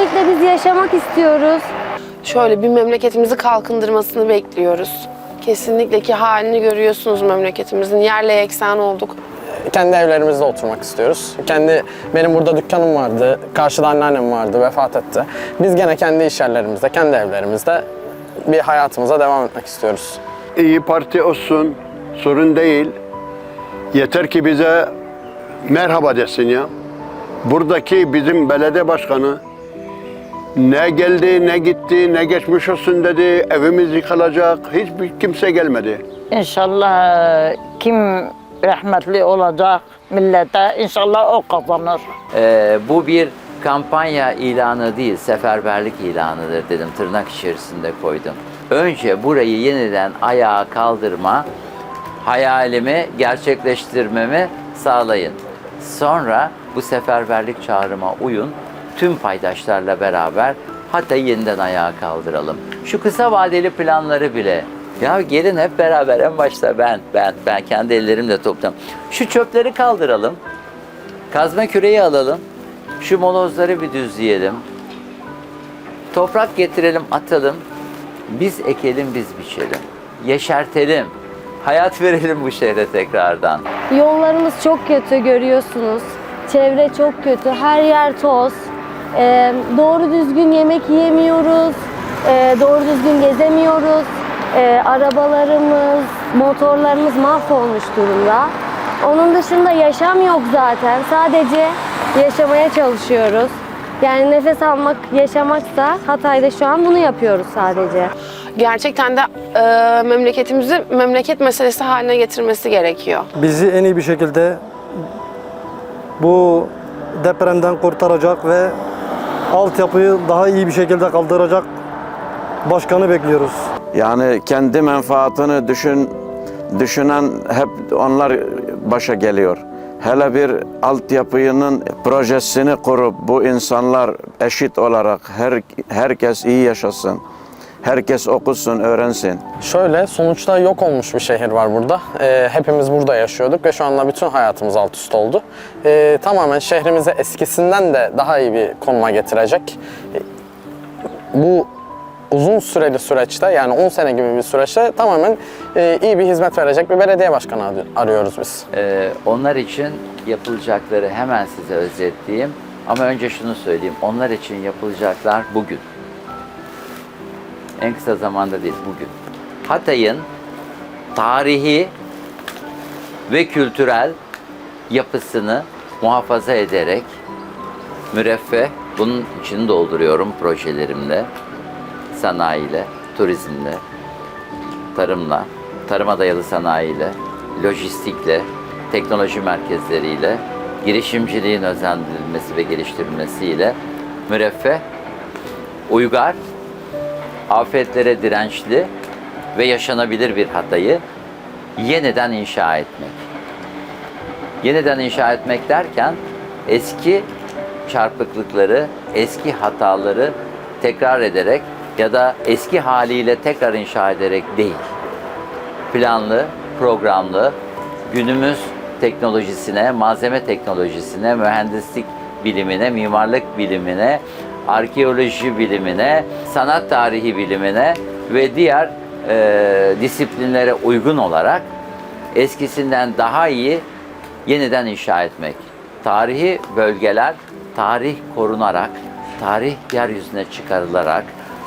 Öncelikle biz yaşamak istiyoruz. Şöyle bir memleketimizi kalkındırmasını bekliyoruz. Kesinlikle ki halini görüyorsunuz memleketimizin. Yerle yeksan olduk. kendi evlerimizde oturmak istiyoruz. Kendi benim burada dükkanım vardı. Karşıda anneannem vardı, vefat etti. Biz gene kendi iş yerlerimizde, kendi evlerimizde bir hayatımıza devam etmek istiyoruz. İyi Parti olsun, sorun değil. Yeter ki bize merhaba desin ya. Buradaki bizim belediye başkanı ne geldi, ne gitti, ne geçmiş olsun dedi, evimiz yıkılacak, hiçbir kimse gelmedi. İnşallah kim rahmetli olacak millete inşallah o kazanır. Ee, bu bir kampanya ilanı değil, seferberlik ilanıdır dedim. Tırnak içerisinde koydum. Önce burayı yeniden ayağa kaldırma, hayalimi gerçekleştirmemi sağlayın. Sonra bu seferberlik çağrıma uyun. Tüm paydaşlarla beraber Hatay'ı yeniden ayağa kaldıralım. Şu kısa vadeli planları bile ya gelin hep beraber en başta ben, ben, ben kendi ellerimle toplam. Şu çöpleri kaldıralım. Kazma küreği alalım. Şu molozları bir düzleyelim. Toprak getirelim, atalım. Biz ekelim, biz biçelim. Yeşertelim. Hayat verelim bu şehre tekrardan. Yollarımız çok kötü görüyorsunuz. Çevre çok kötü. Her yer toz. Ee, doğru düzgün yemek yiyemiyoruz. Ee, doğru düzgün gezemiyoruz. Ee, arabalarımız, motorlarımız mahvolmuş durumda. Onun dışında yaşam yok zaten. Sadece yaşamaya çalışıyoruz. Yani nefes almak, yaşamaksa Hatay'da şu an bunu yapıyoruz sadece. Gerçekten de e, memleketimizi memleket meselesi haline getirmesi gerekiyor. bizi en iyi bir şekilde bu depremden kurtaracak ve altyapıyı daha iyi bir şekilde kaldıracak başkanı bekliyoruz. Yani kendi menfaatini düşün düşünen hep onlar başa geliyor. Hele bir altyapının projesini kurup bu insanlar eşit olarak her herkes iyi yaşasın. Herkes okusun, öğrensin. Şöyle sonuçta yok olmuş bir şehir var burada. Ee, hepimiz burada yaşıyorduk ve şu anda bütün hayatımız alt üst oldu. Ee, tamamen şehrimizi eskisinden de daha iyi bir konuma getirecek. Bu uzun süreli süreçte yani 10 sene gibi bir süreçte tamamen e, iyi bir hizmet verecek bir belediye başkanı ar- arıyoruz biz. Ee, onlar için yapılacakları hemen size özetleyeyim. Ama önce şunu söyleyeyim. Onlar için yapılacaklar bugün. En kısa zamanda değil, bugün. Hatay'ın tarihi ve kültürel yapısını muhafaza ederek müreffeh, bunun içini dolduruyorum projelerimle, sanayiyle, turizmle, tarımla, tarıma dayalı sanayiyle, lojistikle, teknoloji merkezleriyle, girişimciliğin özendirilmesi ve geliştirilmesiyle müreffeh, uygar, afetlere dirençli ve yaşanabilir bir Hatay'ı yeniden inşa etmek. Yeniden inşa etmek derken eski çarpıklıkları, eski hataları tekrar ederek ya da eski haliyle tekrar inşa ederek değil. Planlı, programlı, günümüz teknolojisine, malzeme teknolojisine, mühendislik bilimine, mimarlık bilimine, arkeoloji bilimine, sanat tarihi bilimine ve diğer e, disiplinlere uygun olarak eskisinden daha iyi yeniden inşa etmek. Tarihi bölgeler tarih korunarak, tarih yeryüzüne çıkarılarak,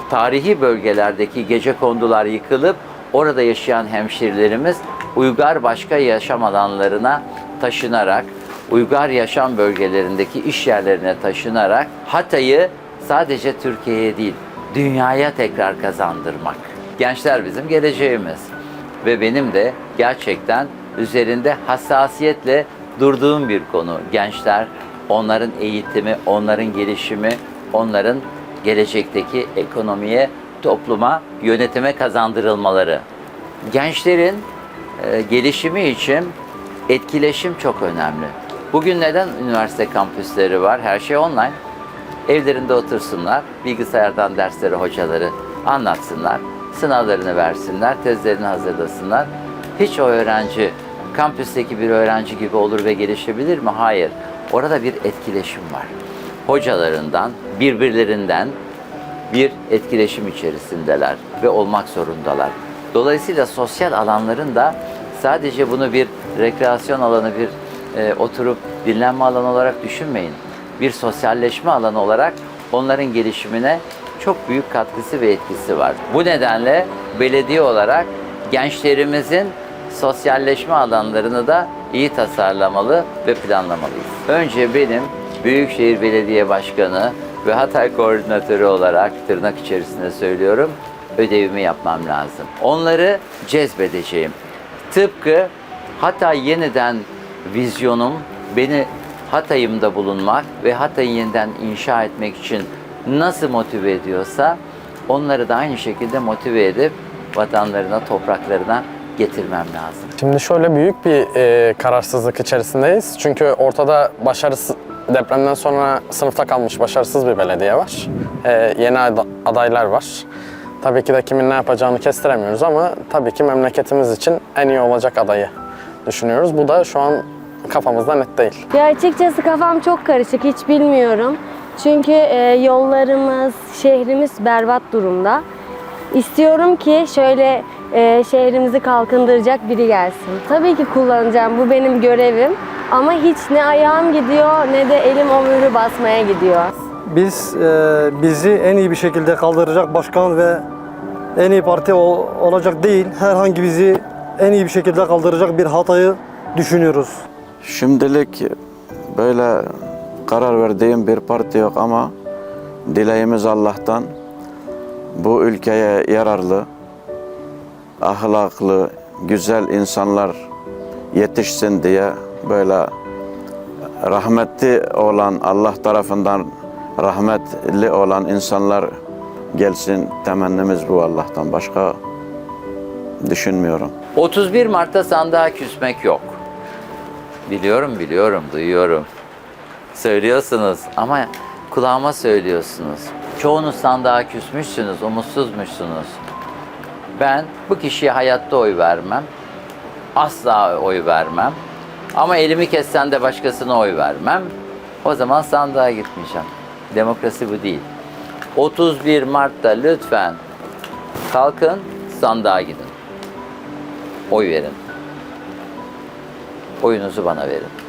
tarihi bölgelerdeki gece kondular yıkılıp orada yaşayan hemşerilerimiz uygar başka yaşam alanlarına taşınarak, uygar yaşam bölgelerindeki iş yerlerine taşınarak Hatay'ı sadece Türkiye'ye değil, dünyaya tekrar kazandırmak. Gençler bizim geleceğimiz ve benim de gerçekten üzerinde hassasiyetle durduğum bir konu. Gençler, onların eğitimi, onların gelişimi, onların gelecekteki ekonomiye, topluma, yönetime kazandırılmaları. Gençlerin e, gelişimi için etkileşim çok önemli. Bugün neden üniversite kampüsleri var? Her şey online. Evlerinde otursunlar, bilgisayardan dersleri hocaları anlatsınlar, sınavlarını versinler, tezlerini hazırlasınlar. Hiç o öğrenci kampüsteki bir öğrenci gibi olur ve gelişebilir mi? Hayır. Orada bir etkileşim var. Hocalarından, birbirlerinden bir etkileşim içerisindeler ve olmak zorundalar. Dolayısıyla sosyal alanların da sadece bunu bir rekreasyon alanı, bir e, oturup dinlenme alanı olarak düşünmeyin. Bir sosyalleşme alanı olarak onların gelişimine çok büyük katkısı ve etkisi var. Bu nedenle belediye olarak gençlerimizin sosyalleşme alanlarını da iyi tasarlamalı ve planlamalıyız. Önce benim Büyükşehir Belediye Başkanı ve Hatay Koordinatörü olarak tırnak içerisinde söylüyorum, ödevimi yapmam lazım. Onları cezbedeceğim. Tıpkı Hatay yeniden vizyonum beni Hatay'ımda bulunmak ve Hatay'ı yeniden inşa etmek için nasıl motive ediyorsa onları da aynı şekilde motive edip vatanlarına, topraklarına getirmem lazım. Şimdi şöyle büyük bir e, kararsızlık içerisindeyiz. Çünkü ortada başarısız depremden sonra sınıfta kalmış başarısız bir belediye var. E, yeni ada- adaylar var. Tabii ki de kimin ne yapacağını kestiremiyoruz ama tabii ki memleketimiz için en iyi olacak adayı düşünüyoruz. Bu da şu an kafamızda net değil. Ya açıkçası kafam çok karışık, hiç bilmiyorum. Çünkü e, yollarımız, şehrimiz berbat durumda. İstiyorum ki şöyle e, şehrimizi kalkındıracak biri gelsin. Tabii ki kullanacağım, bu benim görevim. Ama hiç ne ayağım gidiyor ne de elim o mührü basmaya gidiyor. Biz e, bizi en iyi bir şekilde kaldıracak başkan ve en iyi parti ol- olacak değil, herhangi bizi en iyi bir şekilde kaldıracak bir hatayı düşünüyoruz. Şimdilik böyle karar verdiğim bir parti yok ama dileğimiz Allah'tan bu ülkeye yararlı, ahlaklı, güzel insanlar yetişsin diye böyle rahmetli olan Allah tarafından rahmetli olan insanlar gelsin temennimiz bu Allah'tan başka düşünmüyorum. 31 Mart'ta sandığa küsmek yok. Biliyorum, biliyorum, duyuyorum. Söylüyorsunuz ama kulağıma söylüyorsunuz. Çoğunuz sandığa küsmüşsünüz, umutsuzmuşsunuz. Ben bu kişiye hayatta oy vermem. Asla oy vermem. Ama elimi kessen de başkasına oy vermem. O zaman sandığa gitmeyeceğim. Demokrasi bu değil. 31 Mart'ta lütfen kalkın sandığa gidin. Oy verin. Oyunuzu bana verin.